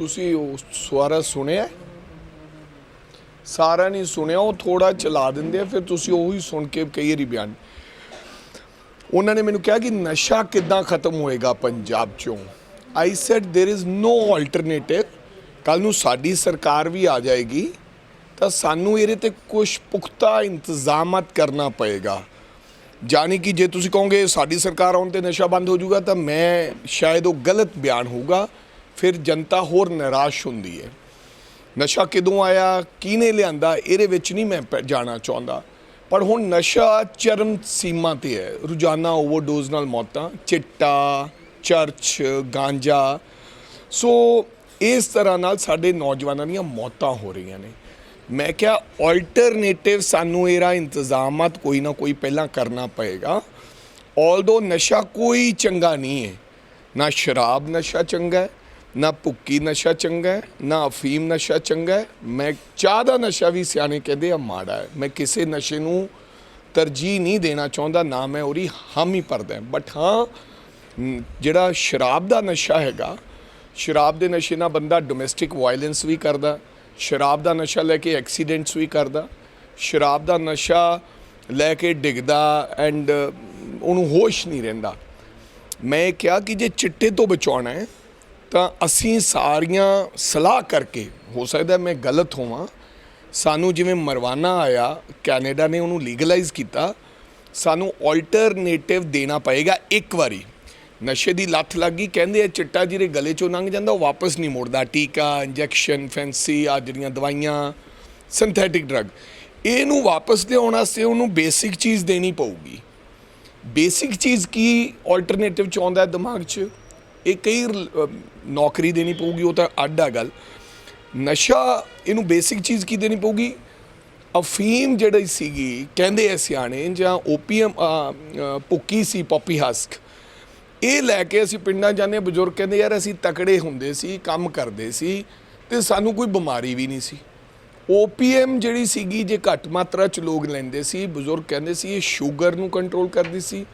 ਤੁਸੀਂ ਉਹ ਸਵਾਰਾ ਸੁਣਿਆ ਸਾਰਾ ਨਹੀਂ ਸੁਣਿਆ ਉਹ ਥੋੜਾ ਚਲਾ ਦਿੰਦੇ ਆ ਫਿਰ ਤੁਸੀਂ ਉਹੀ ਸੁਣ ਕੇ ਕਈ ਵਾਰੀ ਬਿਆਨ ਉਹਨਾਂ ਨੇ ਮੈਨੂੰ ਕਿਹਾ ਕਿ ਨਸ਼ਾ ਕਿੱਦਾਂ ਖਤਮ ਹੋਏਗਾ ਪੰਜਾਬ ਚੋਂ I said there is no alternative ਕੱਲ ਨੂੰ ਸਾਡੀ ਸਰਕਾਰ ਵੀ ਆ ਜਾਏਗੀ ਤਾਂ ਸਾਨੂੰ ਇਹਦੇ ਤੇ ਕੁਝ ਪੁਖਤਾ ਇੰਤਜ਼ਾਮਤ ਕਰਨਾ ਪਏਗਾ ਜਾਨੀ ਕਿ ਜੇ ਤੁਸੀਂ ਕਹੋਗੇ ਸਾਡੀ ਸਰਕਾਰ ਆਉਣ ਤੇ ਨਸ਼ਾ ਬੰਦ ਹੋ ਜਾਊਗਾ ਤਾਂ ਮੈਂ ਸ਼ਾਇਦ ਉਹ ਗਲਤ ਬਿਆਨ ਹੋਊਗਾ ਫਿਰ ਜਨਤਾ ਹੋਰ ਨਿਰਾਸ਼ ਹੁੰਦੀ ਹੈ। ਨਸ਼ਾ ਕਿਦੋਂ ਆਇਆ, ਕਿਹਨੇ ਲਿਆਂਦਾ, ਇਹਦੇ ਵਿੱਚ ਨਹੀਂ ਮੈਂ ਪ- ਜਾਣਾ ਚਾਹੁੰਦਾ। ਪਰ ਹੁਣ ਨਸ਼ਾ ਚਰਮ ਸੀਮਾ ਤੇ ਹੈ। ਰੋਜ਼ਾਨਾ ਓਵਰਡੋਜ਼ ਨਾਲ ਮੌਤਾਂ, ਚਿੱਟਾ, ਚਰਚ, ਗਾਂਜਾ। ਸੋ ਇਸ ਤਰ੍ਹਾਂ ਨਾਲ ਸਾਡੇ ਨੌਜਵਾਨਾਂ ਦੀਆਂ ਮੌਤਾਂ ਹੋ ਰਹੀਆਂ ਨੇ। ਮੈਂ ਕਿਹਾ ਆਲਟਰਨੇਟਿਵ ਸਾਨੂੰ ਇਹਦਾ ਇੰਤਜ਼ਾਮਤ ਕੋਈ ਨਾ ਕੋਈ ਪਹਿਲਾਂ ਕਰਨਾ ਪਏਗਾ। ਆਲਦੋ ਨਸ਼ਾ ਕੋਈ ਚੰਗਾ ਨਹੀਂ ਹੈ। ਨਾ ਸ਼ਰਾਬ ਨਸ਼ਾ ਚੰਗਾ ਹੈ ਨਾ ਭੁੱਕੀ ਨਸ਼ਾ ਚੰਗਾ ਹੈ, ਨਾ ਅਫੀਮ ਨਸ਼ਾ ਚੰਗਾ ਹੈ। ਮੈਂ ਚਾਹ ਦਾ ਨਸ਼ਾ ਵੀ ਸਿਆਣੇ ਕਹਿੰਦੇ ਆ, ਮਾੜਾ ਹੈ। ਮੈਂ ਕਿਸੇ ਨਸ਼ੇ ਨੂੰ ਤਰਜੀਹ ਨਹੀਂ ਦੇਣਾ ਚਾਹੁੰਦਾ, ਨਾ ਮੈਂ ਉਹਦੀ ਹਾਮੀ ਭਰਦਾ ਬਟ ਹਾਂ ਜਿਹੜਾ ਸ਼ਰਾਬ ਦਾ ਨਸ਼ਾ ਹੈਗਾ, ਸ਼ਰਾਬ ਦੇ ਨਸ਼ੇ ਨਾਲ ਬੰਦਾ ਡੋਮੈਸਟਿਕ ਵਾਇਲੈਂਸ ਵੀ ਕਰਦਾ, ਸ਼ਰਾਬ ਦਾ ਨਸ਼ਾ ਲੈ ਕੇ ਐਕਸੀਡੈਂਟਸ ਵੀ ਕਰਦਾ, ਸ਼ਰਾਬ ਦਾ ਨਸ਼ਾ ਲੈ ਕੇ ਡਿੱਗਦਾ ਐਂਡ ਉਹਨੂੰ ਹੋਸ਼ ਨਹੀਂ ਰਹਿੰਦਾ। ਮੈਂ ਕਿਹਾ ਕਿ ਜੇ ਚਿੱਟੇ ਤੋਂ ਬਚਾਉਣਾ ਹੈ ਤਾਂ ਅਸੀਂ ਸਾਰੀਆਂ ਸਲਾਹ ਕਰਕੇ, ਹੋ ਸਕਦਾ ਮੈਂ ਗਲਤ ਹੋਵਾਂ, ਸਾਨੂੰ ਜਿਵੇਂ ਮਰਵਾਨਾ ਆਇਆ, ਕੈਨੇਡਾ ਨੇ ਉਹਨੂੰ ਲੀਗਲਾਈਜ਼ ਕੀਤਾ, ਸਾਨੂੰ ਆਲਟਰਨੇਟਿਵ ਦੇਣਾ ਪਏਗਾ ਇੱਕ ਵਾਰੀ। ਨਸ਼ੇ ਦੀ ਲੱਤ ਲੱਗ ਗਈ, ਕਹਿੰਦੇ ਆ ਚਿੱਟਾ ਜਿਹਦੇ ਗਲੇ ਚੋਂ ਲੰਘ ਜਾਂਦਾ, ਉਹ ਵਾਪਸ ਨਹੀਂ ਮੁੜਦਾ। ਟੀਕਾ, ਇੰਜੈਕਸ਼ਨ, ਫੈਂਸੀ ਆ ਜਿਹੜੀਆਂ ਦਵਾਈਆਂ ਸਿੰਥੈਟਿਕ ਡਰੱਗ ਇਹਨੂੰ ਵਾਪਸ ਲਿਆਉਣ ਵਾਸਤੇ ਉਹਨੂੰ ਬੇਸਿਕ ਚੀਜ਼ ਦੇਣੀ ਪਊਗੀ। ਬੇਸਿਕ ਚੀਜ਼ ਕੀ ਆਲਟਰਨੇਟਿਵ ਚ ਆਉਂਦਾ ਦਿਮਾਗ 'ਚ? ਇਹ ਕਈ ਨੌਕਰੀ ਦੇਣੀ ਪਊਗੀ ਉਹ ਤਾਂ ਅੱਡ ਆ ਗੱਲ। ਨਸ਼ਾ ਇਹਨੂੰ ਬੇਸਿਕ ਚੀਜ਼ ਕੀ ਦੇਣੀ ਪਊਗੀ? ਅਫੀਮ ਜਿਹੜੀ ਸੀਗੀ ਕਹਿੰਦੇ ਐ ਸਿਆਣੇ ਜਾਂ ਓਪੀਐਮ ਭੁੱਕੀ ਸੀ ਪੋਪੀ ਹਸਕ ਇਹ ਲੈ ਕੇ ਅਸੀਂ ਪਿੰਡਾਂ ਜਾਂਦੇ ਹਾਂ, ਬਜ਼ੁਰਗ ਕਹਿੰਦੇ ਯਾਰ ਅਸੀਂ ਤਕੜੇ ਹੁੰਦੇ ਸੀ ਕੰਮ ਕਰਦੇ ਸੀ ਤੇ ਸਾਨੂੰ ਕੋਈ ਬਿਮਾਰੀ ਵੀ ਨਹੀਂ ਸੀ। ਓਪੀਐਮ ਜਿਹੜੀ ਸੀਗੀ ਜੇ ਘੱਟ ਮਾਤਰਾ ਚ ਲੋਕ ਲੈਂਦੇ ਸੀ ਬਜ਼ੁਰਗ ਕਹਿੰਦੇ ਸੀ ਇਹ ਸ਼ੂਗਰ ਨੂੰ ਕੰਟਰੋਲ ਕਰਦੀ ਸੀ।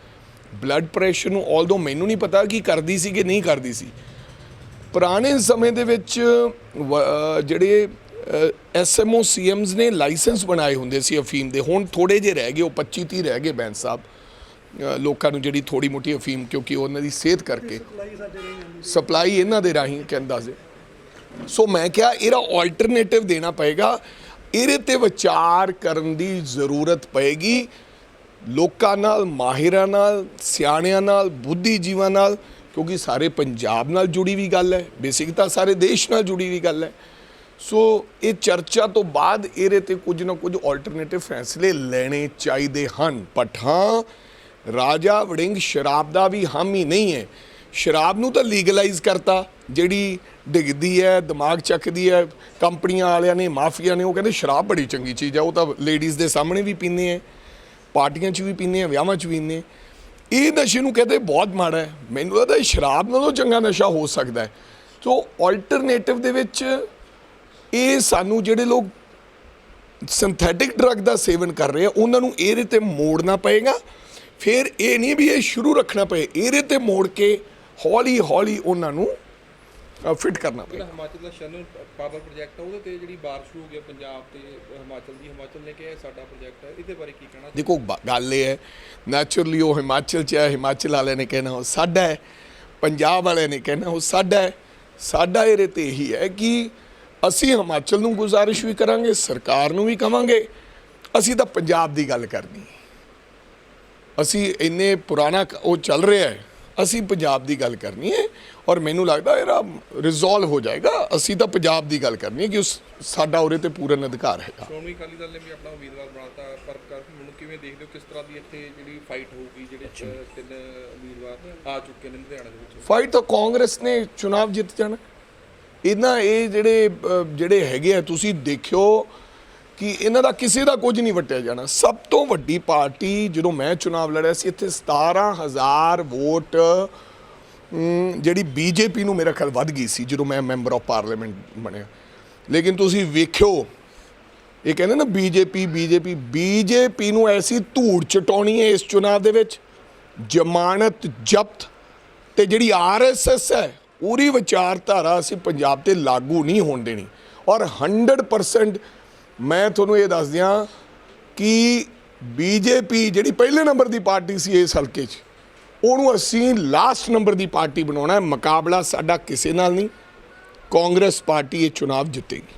ਬਲੱਡ ਪ੍ਰੈਸ਼ਰ ਨੂੰ ਆਲਦੋ ਮੈਨੂੰ ਨਹੀਂ ਪਤਾ ਕਿ ਕਰਦੀ ਸੀ ਕਿ ਨਹੀਂ ਕਰਦੀ ਸੀ, ਪੁਰਾਣੇ ਸਮੇਂ ਦੇ ਵਿੱਚ, ਵ- ਅਹ ਜਿਹੜੇ ਐਸਐਮਓ ਸੀਐਮਸ ਨੇ ਲਾਇਸੈਂਸ ਬਣਾਏ ਹੁੰਦੇ ਸੀ ਅਫੀਮ ਦੇ। ਹੁਣ ਥੋੜੇ ਜਿਹੇ ਰਹਿ ਗਏ, ਉਹ 25 30 ਰਹਿ ਗਏ ਬੈਂਸ ਸਾਹਿਬ ਲੋਕਾਂ ਨੂੰ ਜਿਹੜੀ ਥੋੜੀ ਮੋਟੀ ਅਫੀਮ, ਕਿਉਂਕਿ ਉਹਨਾਂ ਦੀ ਸਿਹਤ ਕਰਕੇ। ਸਪਲਾਈ ਇਹਨਾਂ ਦੇ ਰਾਹੀਂ ਕਹਿੰਦਾ ਸੀ। ਸੋ ਮੈਂ ਕਿਹਾ ਇਹਦਾ ਆਲਟਰਨੇਟਿਵ ਦੇਣਾ ਪਏਗਾ, ਇਹਦੇ ਤੇ ਵਿਚਾਰ ਕਰਨ ਦੀ ਜ਼ਰੂਰਤ ਪਏਗੀ। ਲੋਕਾਂ ਨਾਲ, ਮਾਹਿਰਾਂ ਨਾਲ, ਸਿਆਣਿਆਂ ਨਾਲ, ਬੁੱਧੀਜੀਵਾਂ ਨਾਲ, ਕਿਉਂਕਿ ਸਾਰੇ ਪੰਜਾਬ ਨਾਲ ਜੁੜੀ ਵੀ ਗੱਲ ਹੈ, ਬੇਸਿਕ ਤਾਂ ਸਾਰੇ ਦੇਸ਼ ਨਾਲ ਜੁੜੀ ਵੀ ਗੱਲ ਹੈ। ਸੋ ਇਹ ਚਰਚਾ ਤੋਂ ਬਾਅਦ ਇਹਦੇ ਤੇ ਕੁਝ ਨਾ ਕੁਝ ਆਲਟਰਨੇਟਿਵ ਫੈਸਲੇ ਲੈਣੇ ਚਾਹੀਦੇ ਹਨ। ਬਟ ਹਾਂ, ਰਾਜਾ ਵੜਿੰਗ ਸ਼ਰਾਬ ਦਾ ਵੀ ਹਾਮੀ ਨਹੀਂ ਹੈ। ਸ਼ਰਾਬ ਨੂੰ ਤਾਂ ਲੀਗਲਾਈਜ਼ ਕਰਤਾ, ਜਿਹੜੀ ਡਿੱਗਦੀ ਹੈ, ਦਿਮਾਗ ਚੱਕਦੀ ਹੈ, ਕੰਪਨੀਆਂ ਵਾਲਿਆਂ ਨੇ, ਮਾਫੀਆ ਨੇ, ਉਹ ਕਹਿੰਦੇ ਸ਼ਰਾਬ ਬੜੀ ਚੰਗੀ ਚੀਜ਼ ਹੈ, ਉਹ ਤਾਂ ਲੇਡੀਜ਼ ਦੇ ਸਾਹਮਣੇ ਵੀ ਪੀਂਦੇ ਆ ਪਾਰਟੀਆਂ 'ਚ ਵੀ ਪੀਂਦੇ ਆ, ਵਿਆਹਾਂ 'ਚ ਵੀ ਪੀਂਦੇ ਇਹ ਨਸ਼ੇ ਨੂੰ ਕਹਿੰਦੇ ਬਹੁਤ ਮਾੜਾ ਹੈ। ਮੈਨੂੰ ਲੱਗਦਾ ਸ਼ਰਾਬ ਨਾਲੋਂ ਚੰਗਾ ਨਸ਼ਾ ਹੋ ਸਕਦਾ ਹੈ। ਸੋ ਆਲਟਰਨੇਟਿਵ ਦੇ ਵਿੱਚ ਇਹ ਸਾਨੂੰ ਜਿਹੜੇ ਲੋਕ ਸਿੰਥੈਟਿਕ ਡਰੱਗ ਦਾ ਸੇਵਨ ਕਰ ਰਹੇ ਆ, ਉਹਨਾਂ ਨੂੰ ਇਹਦੇ ਤੇ ਮੋੜਨਾ ਪਏਗਾ। ਫਿਰ ਇਹ ਨਹੀਂ ਵੀ ਇਹ ਸ਼ੁਰੂ ਰੱਖਣਾ ਪਏ, ਇਹਦੇ ਤੇ ਮੋੜ ਕੇ ਹੌਲੀ ਹੌਲੀ ਉਹਨਾਂ ਨੂੰ ਫਿਟ ਕਰਨਾ ਪਏਗਾ ਹਿਮਾਚਲ ਦਾ ਸ਼ਨਨ ਪਾਵਰ ਪ੍ਰੋਜੈਕਟ ਆ ਉਹਦੇ ਤੇ ਜਿਹੜੀ ਬਾਰਿਸ਼ ਹੋ ਗਈ ਪੰਜਾਬ ਤੇ ਹਿਮਾਚਲ ਦੀ ਹਿਮਾਚਲ ਨੇ ਕਿਹਾ ਸਾਡਾ ਪ੍ਰੋਜੈਕਟ ਹੈ ਇਹਦੇ ਬਾਰੇ ਕੀ ਕਹਿਣਾ? ਦੇਖੋ ਗੱਲ ਇਹ ਹੈ ਨੈਚੁਰਲੀ ਉਹ ਹਿਮਾਚਲ ਚ ਹੈ ਹਿਮਾਚਲ ਵਾਲਿਆਂ ਨੇ ਕਹਿਣਾ ਉਹ ਸਾਡਾ ਹੈ ਪੰਜਾਬ ਵਾਲਿਆਂ ਨੇ ਕਹਿਣਾ ਉਹ ਸਾਡਾ ਹੈ। ਸਾਡਾ ਇਹਦੇ ਤੇ ਇਹੀ ਹੈ ਕਿ ਅਸੀਂ ਹਿਮਾਚਲ ਨੂੰ ਗੁਜ਼ਾਰਿਸ਼ ਵੀ ਕਰਾਂਗੇ ਸਰਕਾਰ ਨੂੰ ਵੀ ਕਵਾਂਗੇ। ਅਸੀਂ ਤਾਂ ਪੰਜਾਬ ਦੀ ਗੱਲ ਕਰਨੀ। ਅਸੀਂ ਇੰਨੇ ਪੁਰਾਣਾ ਉਹ ਚੱਲ ਰਿਹਾ ਹੈ ਅਸੀਂ ਪੰਜਾਬ ਦੀ ਗੱਲ ਕਰਨੀ ਹੈ ਔਰ ਮੈਨੂੰ ਲੱਗਦਾ ਇਹਦਾ ਰਿਜ਼ੋਲਵ ਹੋ ਜਾਏਗਾ। ਅਸੀਂ ਤਾਂ ਪੰਜਾਬ ਦੀ ਗੱਲ ਕਰਨੀ ਹੈ ਕਿ ਉਸ ਸਾਡਾ ਉਹਦੇ ਤੇ ਪੂਰਨ ਅਧਿਕਾਰ ਹੈਗਾ। ਸ਼੍ਰੋਮਣੀ ਅਕਾਲੀ ਦਲ ਨੇ ਵੀ ਆਪਣਾ ਉਮੀਦਵਾਰ ਬਣਾਤਾ ਪਰ ਕਰ ਮੈਨੂੰ ਕਿਵੇਂ ਦੇਖਦੇ ਹੋ ਕਿਸ ਤਰ੍ਹਾਂ ਦੀ ਇੱਥੇ ਜਿਹੜੀ ਫਾਈਟ ਹੋਊਗੀ ਜਿਹੜੇ ਤਿੰਨ ਉਮੀਦਵਾਰ ਆ ਚੁੱਕੇ ਨੇ ਲੁਧਿਆਣਾ ਦੇ ਵਿੱਚ? ਫਾਈਟ ਤਾਂ ਕਾਂਗਰਸ ਨੇ ਚੁਣਾਵ ਜਿੱਤ ਜਾਣਾ। ਇਹਨਾਂ ਇਹ ਜਿਹੜੇ ਜਿਹੜੇ ਹੈਗੇ ਆ ਤੁਸੀਂ ਦੇਖਿਓ ਕਿ ਇਹਨਾਂ ਦਾ ਕਿਸੇ ਦਾ ਕੁਝ ਨਹੀਂ ਵਟਿਆ ਜਾਣਾ। ਸਭ ਤੋਂ ਵੱਡੀ ਪਾਰਟੀ ਜਦੋਂ ਮੈਂ ਚੁਣਾਵ ਲੜਿਆ ਸੀ ਇੱਥੇ 17000 ਵੋਟ ਅਮ, ਜਿਹੜੀ ਬੀਜੇਪੀ ਨੂੰ ਮੇਰਾ ਖਿਆਲ ਵੱਧ ਗਈ ਸੀ ਜਦੋਂ ਮੈਂ ਮੈਂਬਰ ਆਫ ਪਾਰਲੀਮੈਂਟ ਬਣਿਆ। ਲੇਕਿਨ ਤੁਸੀਂ ਵੇਖਿਓ ਇਹ ਕਹਿੰਦੇ ਨਾ ਬੀਜੇਪੀ ਬੀਜੇਪੀ ਬੀਜੇਪੀ ਨੂੰ ਐਸੀ ਧੂੜ ਚਟਾਉਣੀ ਹੈ ਇਸ ਚੁਣਾਵ ਦੇ ਵਿੱਚ ਜ਼ਮਾਨਤ ਜ਼ਬਤ ਤੇ ਜਿਹੜੀ ਆਰਐਸਐਸ ਹੈ ਪੂਰੀ ਵਿਚਾਰਧਾਰਾ ਅਸੀਂ ਪੰਜਾਬ ਤੇ ਲਾਗੂ ਨਹੀਂ ਹੋਣ ਦੇਣੀ। ਔਰ 100% ਮੈਂ ਤੁਹਾਨੂੰ ਇਹ ਦੱਸ ਦਿਆਂ ਕਿ ਬੀਜੇਪੀ ਜਿਹੜੀ ਪਹਿਲੇ ਨੰਬਰ ਦੀ ਪਾਰਟੀ ਸੀ ਇਸ ਹਲਕੇ 'ਚ, ਉਹਨੂੰ ਅਸੀਂ ਲਾਸਟ ਨੰਬਰ ਦੀ ਪਾਰਟੀ ਬਣਾਉਣਾ ਹੈ। ਮੁਕਾਬਲਾ ਸਾਡਾ ਕਿਸੇ ਨਾਲ ਨਹੀਂ, ਕਾਂਗਰਸ ਪਾਰਟੀ ਇਹ ਚੁਣਾਵ ਜਿੱਤੇਗੀ।